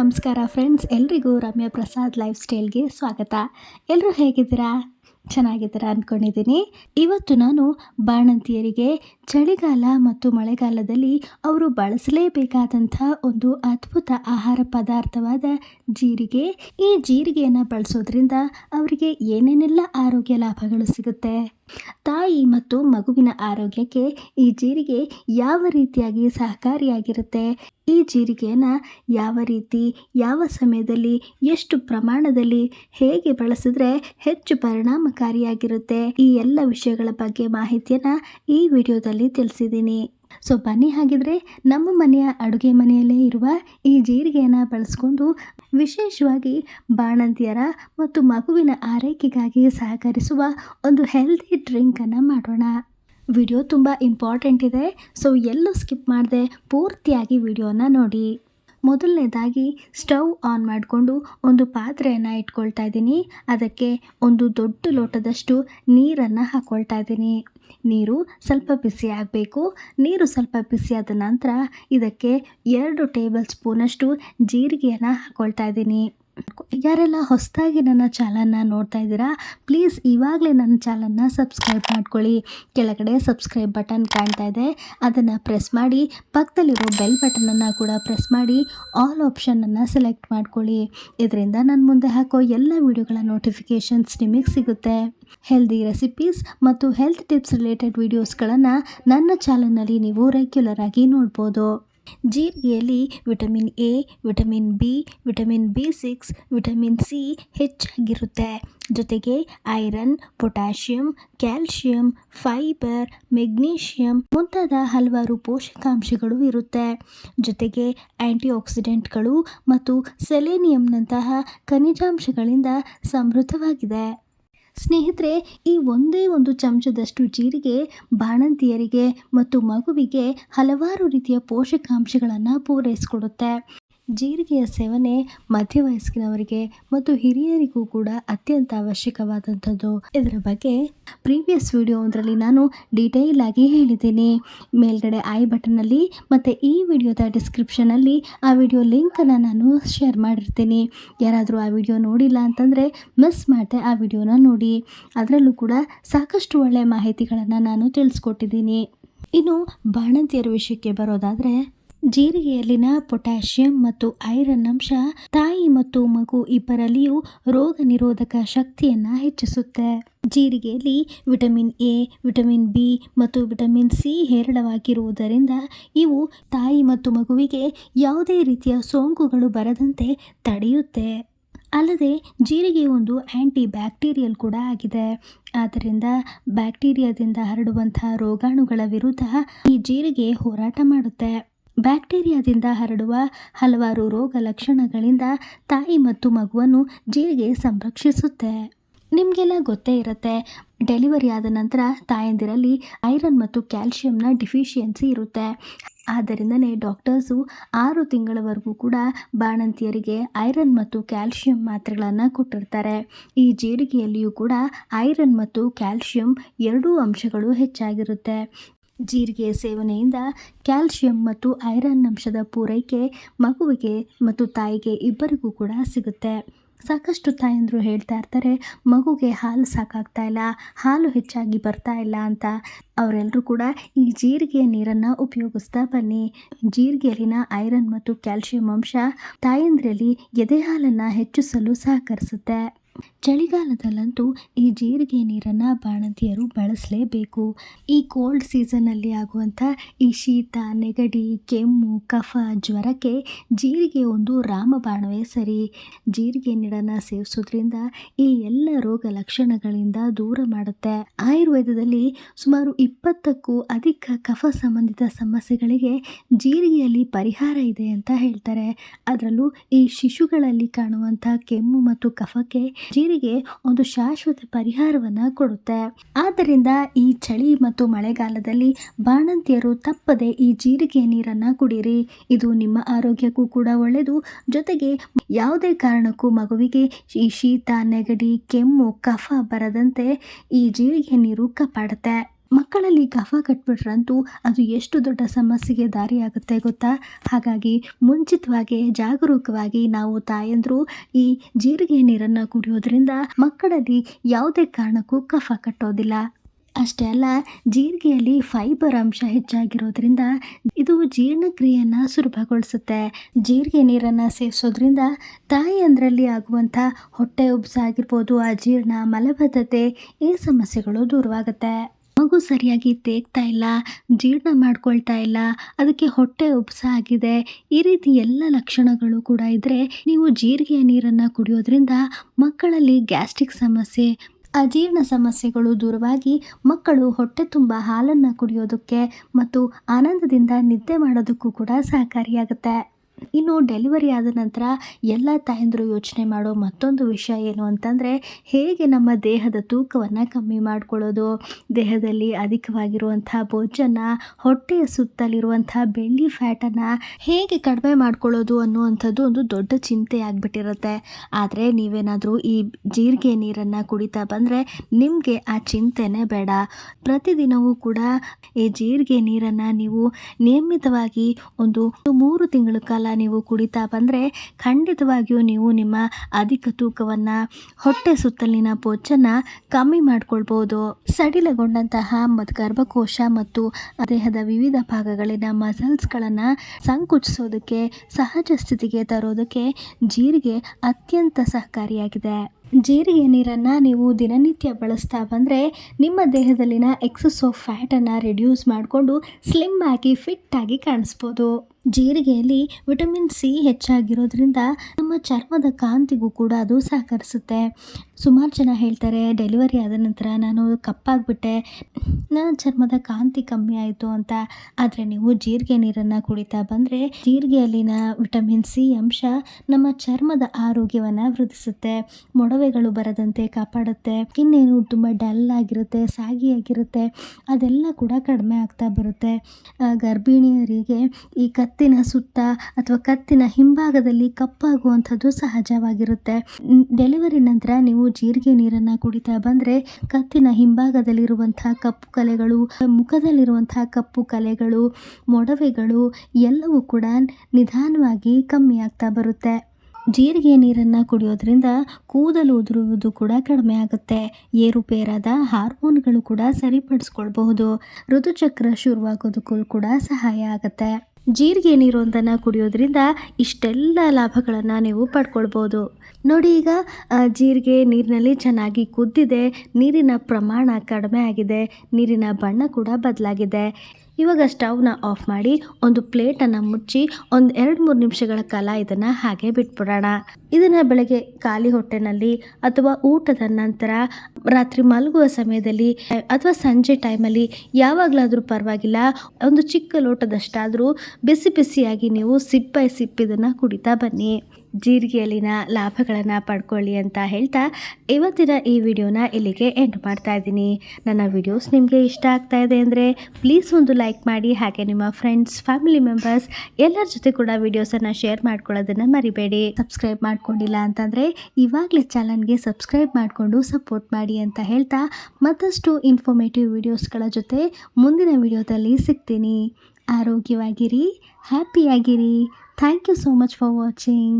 ನಮಸ್ಕಾರ ಫ್ರೆಂಡ್ಸ್ ಎಲ್ರಿಗೂ ರಮ್ಯಾ ಪ್ರಸಾದ್ ಲೈಫ್ ಸ್ಟೈಲ್ಗೆ ಸ್ವಾಗತ. ಎಲ್ಲರೂ ಹೇಗಿದ್ದೀರಾ? ಚೆನ್ನಾಗಿದ್ದೀರಾ ಅಂದ್ಕೊಂಡಿದ್ದೀನಿ ಇವತ್ತು ನಾನು ಬಾಣಂತಿಯರಿಗೆ ಚಳಿಗಾಲ ಮತ್ತು ಮಳೆಗಾಲದಲ್ಲಿ ಅವರು ಬಳಸಲೇಬೇಕಾದಂಥ ಒಂದು ಅದ್ಭುತ ಆಹಾರ ಪದಾರ್ಥವಾದ ಜೀರಿಗೆ. ಈ ಜೀರಿಗೆಯನ್ನು ಬಳಸೋದ್ರಿಂದ ಅವರಿಗೆ ಏನೇನೆಲ್ಲ ಆರೋಗ್ಯ ಲಾಭಗಳು ಸಿಗುತ್ತೆ? ತಾಯಿ ಮತ್ತು ಮಗುವಿನ ಆರೋಗ್ಯಕ್ಕೆ ಈ ಜೀರಿಗೆ ಯಾವ ರೀತಿಯಾಗಿ ಸಹಕಾರಿಯಾಗಿರುತ್ತೆ? ಈ ಜೀರಿಗೆಯನ್ನು ಯಾವ ರೀತಿ, ಯಾವ ಸಮಯದಲ್ಲಿ, ಎಷ್ಟು ಪ್ರಮಾಣದಲ್ಲಿ ಹೇಗೆ ಬಳಸಿದ್ರೆ ಹೆಚ್ಚು ಪರಿಣಾಮಕಾರಿಯಾಗಿರುತ್ತೆ? ಈ ಎಲ್ಲ ವಿಷಯಗಳ ಬಗ್ಗೆ ಮಾಹಿತಿಯನ್ನು ಈ ವಿಡಿಯೋದಲ್ಲಿ ತಿಳಿಸಿದ್ದೀನಿ. ಸೊ ಬನ್ನಿ ಹಾಗಿದ್ರೆ ನಮ್ಮ ಮನೆಯ ಅಡುಗೆ ಮನೆಯಲ್ಲೇ ಇರುವ ಈ ಜೀರಿಗೆಯನ್ನು ಬಳಸ್ಕೊಂಡು ವಿಶೇಷವಾಗಿ ಬಾಣಂತಿಯರ ಮತ್ತು ಮಗುವಿನ ಆರೈಕೆಗಾಗಿ ಸಹಕರಿಸುವ ಒಂದು ಹೆಲ್ದಿ ಡ್ರಿಂಕನ್ನು ಮಾಡೋಣ. ವಿಡಿಯೋ ತುಂಬ ಇಂಪಾರ್ಟೆಂಟ್ ಇದೆ, ಸೊ ಎಲ್ಲೂ ಸ್ಕಿಪ್ ಮಾಡದೆ ಪೂರ್ತಿಯಾಗಿ ವಿಡಿಯೋನ ನೋಡಿ. ಮೊದಲನೇದಾಗಿ ಸ್ಟವ್ ಆನ್ ಮಾಡಿಕೊಂಡು ಒಂದು ಪಾತ್ರೆಯನ್ನು ಇಟ್ಕೊಳ್ತಾ ಇದ್ದೀನಿ. ಅದಕ್ಕೆ ಒಂದು ದೊಡ್ಡ ಲೋಟದಷ್ಟು ನೀರನ್ನು ಹಾಕ್ಕೊಳ್ತಾ ಇದ್ದೀನಿ. ನೀರು ಸ್ವಲ್ಪ ಬಿಸಿಯಾಗಬೇಕು ನೀರು ಸ್ವಲ್ಪ ಬಿಸಿಯಾದ ನಂತರ ಇದಕ್ಕೆ ಎರಡು ಟೇಬಲ್ ಸ್ಪೂನಷ್ಟು ಜೀರಿಗೆಯನ್ನು ಹಾಕ್ಕೊಳ್ತಾ ಇದ್ದೀನಿ. ಯಾರೆಲ್ಲ ಹೊಸದಾಗಿ ನನ್ನ ಚಾನಲ್ನ ನೋಡ್ತಾ ಇದ್ದೀರಾ ಪ್ಲೀಸ್ ಇವಾಗಲೇ ನನ್ನ ಚಾನಲ್ನ ಸಬ್ಸ್ಕ್ರೈಬ್ ಮಾಡ್ಕೊಳ್ಳಿ. ಕೆಳಗಡೆ ಸಬ್ಸ್ಕ್ರೈಬ್ ಬಟನ್ ಕಾಣ್ತಾ ಇದೆ. ಅದನ್ನು ಪ್ರೆಸ್ ಮಾಡಿ, ಪಕ್ಕದಲ್ಲಿರೋ ಬೆಲ್ ಬಟನನ್ನು ಕೂಡ ಪ್ರೆಸ್ ಮಾಡಿ ಆಲ್ ಆಪ್ಷನನ್ನು ಸೆಲೆಕ್ಟ್ ಮಾಡ್ಕೊಳ್ಳಿ. ಇದರಿಂದ ನಾನು ಮುಂದೆ ಹಾಕೋ ಎಲ್ಲ ವಿಡಿಯೋಗಳ ನೋಟಿಫಿಕೇಷನ್ಸ್ ನಿಮಗೆ ಸಿಗುತ್ತೆ. ಹೆಲ್ದಿ ರೆಸಿಪೀಸ್ ಮತ್ತು ಹೆಲ್ತ್ ಟಿಪ್ಸ್ ರಿಲೇಟೆಡ್ ವಿಡಿಯೋಸ್ಗಳನ್ನು ನನ್ನ ಚಾನಲ್ನಲ್ಲಿ ನೀವು ರೆಗ್ಯುಲರ್ ಆಗಿ ನೋಡ್ಬೋದು. ಜೀರಿಗೆಯಲ್ಲಿ vitamin A, vitamin B vitamin B six vitamin C ಹೆಚ್ಚಾಗಿರುತ್ತೆ. ಜೊತೆಗೆ iron, potassium, calcium, fibre, magnesium ಮುಂತಾದ ಹಲವಾರು ಪೋಷಕಾಂಶಗಳು ಇರುತ್ತೆ. ಜೊತೆಗೆ ಆ್ಯಂಟಿ ಆಕ್ಸಿಡೆಂಟ್ಗಳು ಮತ್ತು ಸೆಲೆನಿಯಂನಂತಹ ಖನಿಜಾಂಶಗಳಿಂದ ಸಮೃದ್ಧವಾಗಿದೆ. ಸ್ನೇಹಿತರೆ ಈ ಒಂದೇ ಒಂದು ಚಮಚದಷ್ಟು ಜೀರಿಗೆ ಬಾಣಂತಿಯರಿಗೆ ಮತ್ತು ಮಗುವಿಗೆ ಹಲವಾರು ರೀತಿಯ ಪೋಷಕಾಂಶಗಳನ್ನು ಪೂರೈಸಿಕೊಡುತ್ತೆ. ಜೀರಿಗೆಯ ಸೇವನೆ ಮಧ್ಯವಯಸ್ಕಿನವರಿಗೆ ಮತ್ತು ಹಿರಿಯರಿಗೂ ಕೂಡ ಅತ್ಯಂತ ಅವಶ್ಯಕವಾದಂಥದ್ದು. ಇದರ ಬಗ್ಗೆ ಪ್ರೀವಿಯಸ್ ವಿಡಿಯೋ ಒಂದರಲ್ಲಿ ನಾನು ಡೀಟೇಲ್ ಆಗಿ ಹೇಳಿದ್ದೀನಿ. ಮೇಲ್ಗಡೆ ಐ ಬಟನ್ನಲ್ಲಿ ಮತ್ತು ಈ ವಿಡಿಯೋದ ಡಿಸ್ಕ್ರಿಪ್ಷನಲ್ಲಿ ಆ ವಿಡಿಯೋ ಲಿಂಕನ್ನು ನಾನು ಶೇರ್ ಮಾಡಿರ್ತೀನಿ. ಯಾರಾದರೂ ಆ ವಿಡಿಯೋ ನೋಡಿಲ್ಲ ಅಂತಂದರೆ ಮಿಸ್ ಮಾಡಿದೆ ಆ ವಿಡಿಯೋನ ನೋಡಿ. ಅದರಲ್ಲೂ ಕೂಡ ಸಾಕಷ್ಟು ಒಳ್ಳೆಯ ಮಾಹಿತಿಗಳನ್ನು ನಾನು ತಿಳಿಸ್ಕೊಟ್ಟಿದ್ದೀನಿ. ಇನ್ನು ಬಾಣಂತಿಯರ ವಿಷಯಕ್ಕೆ ಬರೋದಾದರೆ ಜೀರಿಗೆಯಲ್ಲಿನ ಪೊಟ್ಯಾಷಿಯಂ ಮತ್ತು ಐರನ್ ಅಂಶ ತಾಯಿ ಮತ್ತು ಮಗು ಇಬ್ಬರಲ್ಲಿಯೂ ರೋಗ ನಿರೋಧಕ ಶಕ್ತಿಯನ್ನು ಹೆಚ್ಚಿಸುತ್ತೆ. ಜೀರಿಗೆಯಲ್ಲಿ ವಿಟಮಿನ್ ಎ, ವಿಟಮಿನ್ ಬಿ ಮತ್ತು ವಿಟಮಿನ್ ಸಿ ಹೇರಳವಾಗಿರುವುದರಿಂದ ಇವು ತಾಯಿ ಮತ್ತು ಮಗುವಿಗೆ ಯಾವುದೇ ರೀತಿಯ ಸೋಂಕುಗಳು ಬರದಂತೆ ತಡೆಯುತ್ತೆ. ಅಲ್ಲದೆ ಜೀರಿಗೆ ಒಂದು ಆ್ಯಂಟಿ ಬ್ಯಾಕ್ಟೀರಿಯಲ್ ಕೂಡ ಆಗಿದೆ. ಆದ್ದರಿಂದ ಬ್ಯಾಕ್ಟೀರಿಯಾದಿಂದ ಹರಡುವಂತಹ ರೋಗಾಣುಗಳ ವಿರುದ್ಧ ಈ ಜೀರಿಗೆ ಹೋರಾಟ ಮಾಡುತ್ತೆ. ಬ್ಯಾಕ್ಟೀರಿಯಾದಿಂದ ಹರಡುವ ಹಲವಾರು ರೋಗ ಲಕ್ಷಣಗಳಿಂದ ತಾಯಿ ಮತ್ತು ಮಗುವನ್ನು ಜೀರಿಗೆ ಸಂರಕ್ಷಿಸುತ್ತೆ. ನಿಮಗೆಲ್ಲ ಗೊತ್ತೇ ಇರುತ್ತೆ, ಡೆಲಿವರಿ ಆದ ನಂತರ ತಾಯಂದಿರಲ್ಲಿ ಐರನ್ ಮತ್ತು ಕ್ಯಾಲ್ಶಿಯಂನ ಡಿಫಿಷಿಯನ್ಸಿ ಇರುತ್ತೆ. ಆದ್ದರಿಂದನೇ ಡಾಕ್ಟರ್ಸು ಆರು ತಿಂಗಳವರೆಗೂ ಕೂಡ ಬಾಣಂತಿಯರಿಗೆ ಐರನ್ ಮತ್ತು ಕ್ಯಾಲ್ಶಿಯಂ ಮಾತ್ರೆಗಳನ್ನು ಕೊಟ್ಟಿರ್ತಾರೆ. ಈ ಜೀರಿಗೆಯಲ್ಲಿಯೂ ಕೂಡ ಐರನ್ ಮತ್ತು ಕ್ಯಾಲ್ಶಿಯಂ ಎರಡೂ ಅಂಶಗಳು ಹೆಚ್ಚಾಗಿರುತ್ತೆ. ಜೀರಿಗೆ ಸೇವನೆಯಿಂದ ಕ್ಯಾಲ್ಶಿಯಂ ಮತ್ತು ಐರನ್ ಅಂಶದ ಪೂರೈಕೆ, ಮಗುವಿಗೆ ಮತ್ತು ತಾಯಿಗೆ ಇಬ್ಬರಿಗೂ ಕೂಡ ಸಿಗುತ್ತೆ. ಸಾಕಷ್ಟು ತಾಯಂದರು ಹೇಳ್ತಾ ಇರ್ತಾರೆ, ಮಗುಗೆ ಹಾಲು ಸಾಕಾಗ್ತಾ ಇಲ್ಲ, ಹಾಲು ಹೆಚ್ಚಾಗಿ ಬರ್ತಾ ಇಲ್ಲ ಅಂತ. ಅವರೆಲ್ಲರೂ ಕೂಡ ಈ ಜೀರಿಗೆಯ ನೀರನ್ನು ಉಪಯೋಗಿಸ್ತಾ ಬನ್ನಿ. ಜೀರಿಗೆಯಲ್ಲಿನ ಐರನ್ ಮತ್ತು ಕ್ಯಾಲ್ಶಿಯಂ ಅಂಶ ತಾಯಂದ್ರಲ್ಲಿ ಎದೆ ಹಾಲನ್ನು ಹೆಚ್ಚಿಸಲು ಸಹಕರಿಸುತ್ತೆ. ಚಳಿಗಾಲದಲ್ಲಂತೂ ಈ ಜೀರಿಗೆ ನೀರನ್ನು ಬಾಣಂತಿಯರು ಬಳಸಲೇಬೇಕು. ಈ ಕೋಲ್ಡ್ ಸೀಸನ್ನಲ್ಲಿ ಆಗುವಂಥ ಈ ಶೀತ, ನೆಗಡಿ, ಕೆಮ್ಮು, ಕಫ, ಜ್ವರಕ್ಕೆ ಜೀರಿಗೆ ಒಂದು ರಾಮಬಾಣವೇ ಸರಿ. ಜೀರಿಗೆ ನೀರನ್ನು ಸೇವಿಸೋದ್ರಿಂದ ಈ ಎಲ್ಲ ರೋಗ ಲಕ್ಷಣಗಳಿಂದ ದೂರ ಮಾಡುತ್ತೆ. ಆಯುರ್ವೇದದಲ್ಲಿ ಸುಮಾರು ಇಪ್ಪತ್ತಕ್ಕೂ ಅಧಿಕ ಕಫ ಸಂಬಂಧಿತ ಸಮಸ್ಯೆಗಳಿಗೆ ಜೀರಿಗೆಯಲ್ಲಿ ಪರಿಹಾರ ಇದೆ ಅಂತ ಹೇಳ್ತಾರೆ. ಅದರಲ್ಲೂ ಈ ಶಿಶುಗಳಲ್ಲಿ ಕಾಣುವಂಥ ಕೆಮ್ಮು ಮತ್ತು ಕಫಕ್ಕೆ ಜೀರಿಗೆ ಒಂದು ಶಾಶ್ವತ ಪರಿಹಾರವನ್ನು ಕೊಡುತ್ತೆ. ಆದ್ದರಿಂದ ಈ ಚಳಿ ಮತ್ತು ಮಳೆಗಾಲದಲ್ಲಿ ಬಾಣಂತಿಯರು ತಪ್ಪದೆ ಈ ಜೀರಿಗೆ ನೀರನ್ನು ಕುಡಿಯಿರಿ ಇದು ನಿಮ್ಮ ಆರೋಗ್ಯಕ್ಕೂ ಕೂಡ ಒಳ್ಳೆಯದು. ಜೊತೆಗೆ ಯಾವುದೇ ಕಾರಣಕ್ಕೂ ಮಗುವಿಗೆ ಈ ಶೀತ, ನೆಗಡಿ, ಕೆಮ್ಮು, ಕಫ ಬರದಂತೆ ಈ ಜೀರಿಗೆ ನೀರು ಕಾಪಾಡುತ್ತೆ. ಮಕ್ಕಳಲ್ಲಿ ಕಫ ಕಟ್ಬಿಟ್ರಂತೂ ಅದು ಎಷ್ಟು ದೊಡ್ಡ ಸಮಸ್ಯೆಗೆ ದಾರಿಯಾಗುತ್ತೆ ಗೊತ್ತಾ? ಹಾಗಾಗಿ ಮುಂಚಿತವಾಗಿ ಜಾಗರೂಕವಾಗಿ ನಾವು ತಾಯಂದರು ಈ ಜೀರಿಗೆ ನೀರನ್ನು ಕುಡಿಯೋದ್ರಿಂದ ಮಕ್ಕಳಲ್ಲಿ ಯಾವುದೇ ಕಾರಣಕ್ಕೂ ಕಫ ಕಟ್ಟೋದಿಲ್ಲ. ಅಷ್ಟೇ ಅಲ್ಲ, ಜೀರಿಗೆಯಲ್ಲಿ ಫೈಬರ್ ಅಂಶ ಹೆಚ್ಚಾಗಿರೋದ್ರಿಂದ ಇದು ಜೀರ್ಣಕ್ರಿಯೆಯನ್ನು ಸುಲಭಗೊಳಿಸುತ್ತೆ. ಜೀರಿಗೆ ನೀರನ್ನು ಸೇವಿಸೋದ್ರಿಂದ ತಾಯಿಯಂದರಲ್ಲಿ ಆಗುವಂಥ ಹೊಟ್ಟೆ ಉಬ್ಸ ಆಗಿರ್ಬೋದು ಅಜೀರ್ಣ ಮಲಬದ್ಧತೆ ಈ ಸಮಸ್ಯೆಗಳು ದೂರವಾಗುತ್ತೆ. ಮಗು ಸರಿಯಾಗಿ ತೇಗ್ತಾ ಇಲ್ಲ, ಜೀರ್ಣ ಮಾಡ್ಕೊಳ್ತಾ ಇಲ್ಲ, ಅದಕ್ಕೆ ಹೊಟ್ಟೆ ಉಬ್ಸ ಆಗಿದೆ. ಈ ರೀತಿ ಎಲ್ಲ ಲಕ್ಷಣಗಳು ಕೂಡ ಇದ್ದರೆ ನೀವು ಜೀರಿಗೆಯ ನೀರನ್ನು ಕುಡಿಯೋದ್ರಿಂದ ಮಕ್ಕಳಲ್ಲಿ ಗ್ಯಾಸ್ಟ್ರಿಕ್ ಸಮಸ್ಯೆ, ಅಜೀರ್ಣ ಸಮಸ್ಯೆಗಳು ದೂರವಾಗಿ ಮಕ್ಕಳು ಹೊಟ್ಟೆ ತುಂಬ ಹಾಲನ್ನು ಕುಡಿಯೋದಕ್ಕೆ ಮತ್ತು ಆನಂದದಿಂದ ನಿದ್ದೆ ಮಾಡೋದಕ್ಕೂ ಕೂಡ ಸಹಕಾರಿಯಾಗುತ್ತೆ. ಇನ್ನು ಡೆಲಿವರಿ ಆದ ನಂತರ ಎಲ್ಲ ತಾಯಂದಿರು ಯೋಚನೆ ಮಾಡೋ ಮತ್ತೊಂದು ವಿಷಯ ಏನು ಅಂತಂದರೆ ಹೇಗೆ ನಮ್ಮ ದೇಹದ ತೂಕವನ್ನು ಕಮ್ಮಿ ಮಾಡಿಕೊಳ್ಳೋದು? ದೇಹದಲ್ಲಿ ಅಧಿಕವಾಗಿರುವಂಥ ಬೊಜ್ಜನ್ನು ಹೊಟ್ಟೆಯ ಸುತ್ತಲಿರುವಂಥ ಬೆಳ್ಳಿ ಫ್ಯಾಟನ್ನು ಹೇಗೆ ಕಡಿಮೆ ಮಾಡ್ಕೊಳ್ಳೋದು ಅನ್ನುವಂಥದ್ದು ಒಂದು ದೊಡ್ಡ ಚಿಂತೆ ಆಗಿಬಿಟ್ಟಿರುತ್ತೆ. ಆದರೆ ನೀವೇನಾದರೂ ಈ ಜೀರಿಗೆ ನೀರನ್ನು ಕುಡಿತಾ ಬಂದರೆ ನಿಮಗೆ ಆ ಚಿಂತೆನೇ ಬೇಡ. ಪ್ರತಿದಿನವೂ ಕೂಡ ಈ ಜೀರಿಗೆ ನೀರನ್ನು ನೀವು ನಿಯಮಿತವಾಗಿ ಒಂದು ಮೂರು ತಿಂಗಳ ಕಾಲ ನೀವು ಕುಡಿತಾ ಬಂದರೆ ಖಂಡಿತವಾಗಿಯೂ ನೀವು ನಿಮ್ಮ ಅಧಿಕ ತೂಕವನ್ನು ಹೊಟ್ಟೆ ಸುತ್ತಲಿನ ಪೋಚನ್ನು ಕಮ್ಮಿ ಮಾಡ್ಕೊಳ್ಬೋದು. ಸಡಿಲಗೊಂಡಂತಹ ಮತ್ತು ಗರ್ಭಕೋಶ ಮತ್ತು ದೇಹದ ವಿವಿಧ ಭಾಗಗಳಿನ ಮಸಲ್ಸ್ಗಳನ್ನು ಸಂಕುಚಿಸೋದಕ್ಕೆ, ಸಹಜ ಸ್ಥಿತಿಗೆ ತರೋದಕ್ಕೆ ಜೀರಿಗೆ ಅತ್ಯಂತ ಸಹಕಾರಿಯಾಗಿದೆ. ಜೀರಿಗೆ ನೀರನ್ನು ನೀವು ದಿನನಿತ್ಯ ಬಳಸ್ತಾ ಬಂದರೆ ನಿಮ್ಮ ದೇಹದಲ್ಲಿನ ಎಕ್ಸಸ್ ಆಫ್ ಫ್ಯಾಟನ್ನು ರಿಡ್ಯೂಸ್ ಮಾಡಿಕೊಂಡು ಸ್ಲಿಮ್ ಆಗಿ ಫಿಟ್ ಆಗಿ ಕಾಣಿಸ್ಬೋದು. ಜೀರಿಗೆಯಲ್ಲಿ ವಿಟಮಿನ್ ಸಿ ಹೆಚ್ಚಾಗಿರೋದ್ರಿಂದ ನಮ್ಮ ಚರ್ಮದ ಕಾಂತಿಗೂ ಕೂಡ ಅದು ಸಹಕರಿಸುತ್ತೆ. ಸುಮಾರು ಜನ ಹೇಳ್ತಾರೆ ಡೆಲಿವರಿ ಆದ ನಂತರ ನಾನು ಕಪ್ಪಾಗ್ಬಿಟ್ಟೆ. ನನ್ನ ಚರ್ಮದ ಕಾಂತಿ ಕಮ್ಮಿ ಆಯಿತು ಅಂತ. ಆದರೆ ನೀವು ಜೀರಿಗೆ ನೀರನ್ನು ಕುಡಿತಾ ಬಂದರೆ ಜೀರಿಗೆಯಲ್ಲಿನ ವಿಟಮಿನ್ ಸಿ ಅಂಶ ನಮ್ಮ ಚರ್ಮದ ಆರೋಗ್ಯವನ್ನು ವೃದ್ಧಿಸುತ್ತೆ. ಮೊಡವೆಗಳು ಬರದಂತೆ ಕಾಪಾಡುತ್ತೆ. ಇನ್ನೇನು ತುಂಬ ಡಲ್ ಆಗಿರುತ್ತೆ, ಸಾಗಿ ಆಗಿರುತ್ತೆ. ಅದೆಲ್ಲ ಕೂಡ ಕಡಿಮೆ ಆಗ್ತಾ ಬರುತ್ತೆ. ಗರ್ಭಿಣಿಯರಿಗೆ ಈ ಕತ್ತಿನ ಸುತ್ತ ಅಥವಾ ಕತ್ತಿನ ಹಿಂಭಾಗದಲ್ಲಿ ಕಪ್ಪಾಗುವಂಥದ್ದು ಸಹಜವಾಗಿರುತ್ತೆ. ಡೆಲಿವರಿ ನಂತರ ನೀವು ಜೀರಿಗೆ ನೀರನ್ನು ಕುಡಿತಾ ಬಂದರೆ ಕತ್ತಿನ ಹಿಂಭಾಗದಲ್ಲಿರುವಂಥ ಕಪ್ಪು ಕಲೆಗಳು, ಮುಖದಲ್ಲಿರುವಂಥ ಕಪ್ಪು ಕಲೆಗಳು, ಮೊಡವೆಗಳು ಎಲ್ಲವೂ ಕೂಡ ನಿಧಾನವಾಗಿ ಕಮ್ಮಿ ಆಗ್ತಾ ಬರುತ್ತೆ. ಜೀರಿಗೆ ನೀರನ್ನು ಕುಡಿಯೋದ್ರಿಂದ ಕೂದಲು ಉದುರುವುದು ಕೂಡ ಕಡಿಮೆ ಆಗುತ್ತೆ. ಏರುಪೇರಾದ ಹಾರ್ಮೋನ್ಗಳು ಕೂಡ ಸರಿಪಡಿಸ್ಕೊಳ್ಬಹುದು. ಋತುಚಕ್ರ ಶುರುವಾಗೋದಕ್ಕೂ ಕೂಡ ಸಹಾಯ ಆಗುತ್ತೆ. ಜೀರಿಗೆ ನೀರೊಂದನ್ನು ಕುಡಿಯೋದ್ರಿಂದ ಇಷ್ಟೆಲ್ಲ ಲಾಭಗಳನ್ನು ನೀವು ಪಡ್ಕೊಳ್ಬೋದು. ನೋಡಿ ಈಗ ಜೀರಿಗೆ ನೀರಿನಲ್ಲಿ ಚೆನ್ನಾಗಿ ಕುದ್ದಿದೆ, ನೀರಿನ ಪ್ರಮಾಣ ಕಡಿಮೆ ಆಗಿದೆ, ನೀರಿನ ಬಣ್ಣ ಕೂಡ ಬದಲಾಗಿದೆ. ಇವಾಗ ಸ್ಟವ್ನ ಆಫ್ ಮಾಡಿ ಒಂದು ಪ್ಲೇಟನ್ನು ಮುಚ್ಚಿ ಒಂದು ಎರಡು ಮೂರು ನಿಮಿಷಗಳ ಕಾಲ ಇದನ್ನು ಹಾಗೆ ಬಿಟ್ಬಿಡೋಣ. ಇದನ್ನು ಬೆಳಗ್ಗೆ ಖಾಲಿ ಹೊಟ್ಟೆನಲ್ಲಿ ಅಥವಾ ಊಟದ ನಂತರ ರಾತ್ರಿ ಮಲಗುವ ಸಮಯದಲ್ಲಿ ಅಥವಾ ಸಂಜೆ ಟೈಮಲ್ಲಿ ಯಾವಾಗಲಾದರೂ ಪರವಾಗಿಲ್ಲ, ಒಂದು ಚಿಕ್ಕ ಲೋಟದಷ್ಟಾದರೂ ಬಿಸಿ ಬಿಸಿಯಾಗಿ ನೀವು ಸಿಪ್ಪೈ ಸಿಪ್ಪಿದನ್ನು ಕುಡಿತಾ ಬನ್ನಿ. ಜೀರಿಗೆಯಲ್ಲಿನ ಲಾಭಗಳನ್ನು ಪಡ್ಕೊಳ್ಳಿ ಅಂತ ಹೇಳ್ತಾ ಇವತ್ತಿನ ಈ ವಿಡಿಯೋನ ಇಲ್ಲಿಗೆ ಎಂಡ್ ಮಾಡ್ತಾ ಇದ್ದೀನಿ. ನನ್ನ ವಿಡಿಯೋಸ್ ನಿಮಗೆ ಇಷ್ಟ ಆಗ್ತಾ ಇದೆ ಅಂದರೆ ಪ್ಲೀಸ್ ಒಂದು ಲೈಕ್ ಮಾಡಿ, ಹಾಗೆ ನಿಮ್ಮ ಫ್ರೆಂಡ್ಸ್ ಫ್ಯಾಮಿಲಿ ಮೆಂಬರ್ಸ್ ಎಲ್ಲರ ಜೊತೆ ಕೂಡ ವಿಡಿಯೋಸನ್ನು ಶೇರ್ ಮಾಡ್ಕೊಳ್ಳೋದನ್ನು ಮರಿಬೇಡಿ. ಸಬ್ಸ್ಕ್ರೈಬ್ ಮಾಡ್ಕೊಂಡಿಲ್ಲ ಅಂತಂದರೆ ಇವಾಗಲೇ ಚಾನಲ್ಗೆ ಸಬ್ಸ್ಕ್ರೈಬ್ ಮಾಡಿಕೊಂಡು ಸಪೋರ್ಟ್ ಮಾಡಿ ಅಂತ ಹೇಳ್ತಾ ಮತ್ತಷ್ಟು ಇನ್ಫಾರ್ಮೇಟಿವ್ ವಿಡಿಯೋಸ್ಗಳ ಜೊತೆ ಮುಂದಿನ ವಿಡಿಯೋದಲ್ಲಿ ಸಿಗ್ತೀನಿ. ಆರೋಗ್ಯವಾಗಿರಿ ಹ್ಯಾಪಿಯಾಗಿರಿ thank you so much for watching